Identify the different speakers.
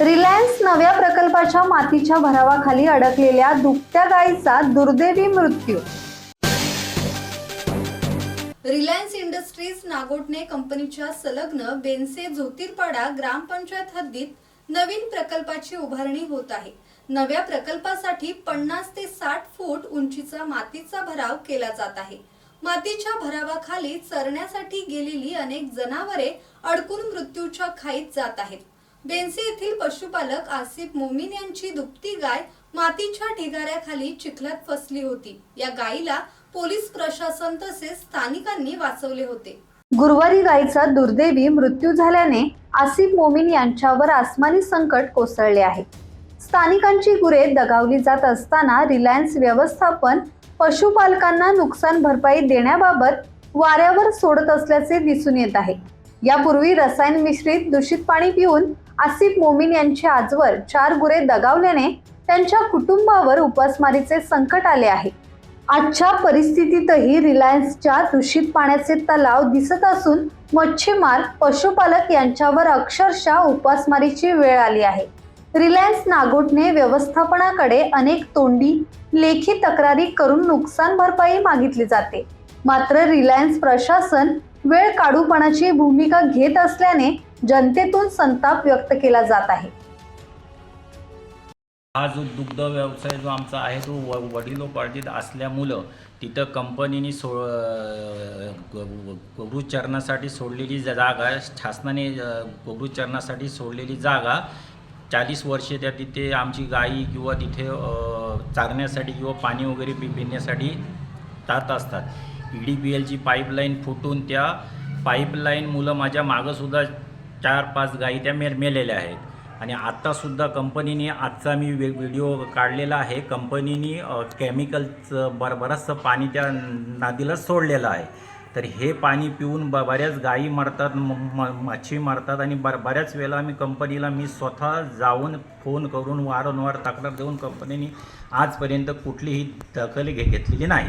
Speaker 1: Reliance नव्या प्रकल्पाच्या मातीच्या भरावाखाली अडकलेल्या दुभत्या गायीचा दुर्दैवी मृत्यू.
Speaker 2: रिलायन्स इंडस्ट्रीज नागोटने कंपनीच्या संलग्न बेनसे झोतीरपाडा ग्रामपंचायत हद्दीत नवीन प्रकल्पाची उभारणी होत आहे. नव्या प्रकल्पासाठी पन्नास ते साठ फूट उंचीचा मातीचा भराव केला जात आहे. मातीच्या भरावाखाली चरण्यासाठी गेलेली अनेक जनावरे अडकून मृत्यूच्या खाईत जात आहेत. बेनसे येथील पशुपालक आसिफ मोमीन यांची दुभती गाय मातीच्या ढिगाऱ्याखाली चिखलात फसली होती. या गायीला पोलीस प्रशासन तसेच स्थानिकांनी वाचवले होते.
Speaker 1: गुरुवारी गायीचा दुर्दैवी मृत्यू झाल्याने आसिफ मोमीन यांच्यावर आसमानी संकट कोसळले आहे. स्थानिकांची गुरे दगावली जात असताना रिलायन्स व्यवस्थापन पशुपालकांना नुकसान भरपाई देण्याबाबत वाऱ्यावर सोडत असल्याचे दिसून येत आहे. यापूर्वी रसायन मिश्रित दूषित पाणी पिऊन आसिफ मोमीन यांचे आजवर चार गुरे दगावल्याने त्यांच्या कुटुंबावर उपासमारीचे संकट आले आहे. आजच्या परिस्थितीतही रिलायन्सच्या दूषित पाण्याचे तलाव दिसत असून मच्छीमार पशुपालक यांच्यावर अक्षरशः उपासमारीची वेळ आली आहे. रिलायन्स नागोटने व्यवस्थापनाकडे अनेक तोंडी लेखी तक्रारी करून नुकसान भरपाई मागितली जाते. मात्र रिलायन्स प्रशासन वेळ काढूपणाची भूमिका घेत असल्याने जनतेतून संताप व्यक्त केला जात आहे.
Speaker 3: हा जो दुग्ध व्यवसाय जो आमचा आहे तो व वडिलोपार्जित असल्यामुळं तिथं कंपनीने सो गोरुचरणासाठी सोडलेली जागा शासनाने अ, सोडलेली जागा चाळीस वर्षे त्या तिथे आमची गाई किंवा तिथे चारण्यासाठी किंवा पाणी वगैरे पि पिण्यासाठी जात असतात. ई डी पी एलची पाईपलाईन फुटून त्या पाईपलाईन मुलं माझ्या मागंसुद्धा चार पाच गायी त्या मे मेलेल्या आहेत. आणि आत्तासुद्धा कंपनीने आजचा मी वे व्हिडिओ काढलेला आहे. कंपनीने केमिकलचं बर बरंचसं पाणी त्या नदीला सोडलेलं आहे. तर हे पाणी पिऊन ब बऱ्याच गायी मरतात म- मच्छी मरतात आणि बर बऱ्याच वेळेला आम्ही कंपनीला मी स्वतः जाऊन फोन करून वारंवार तक्रार देऊन कंपनीने आजपर्यंत कुठलीही दखल घे घेतलेली नाही.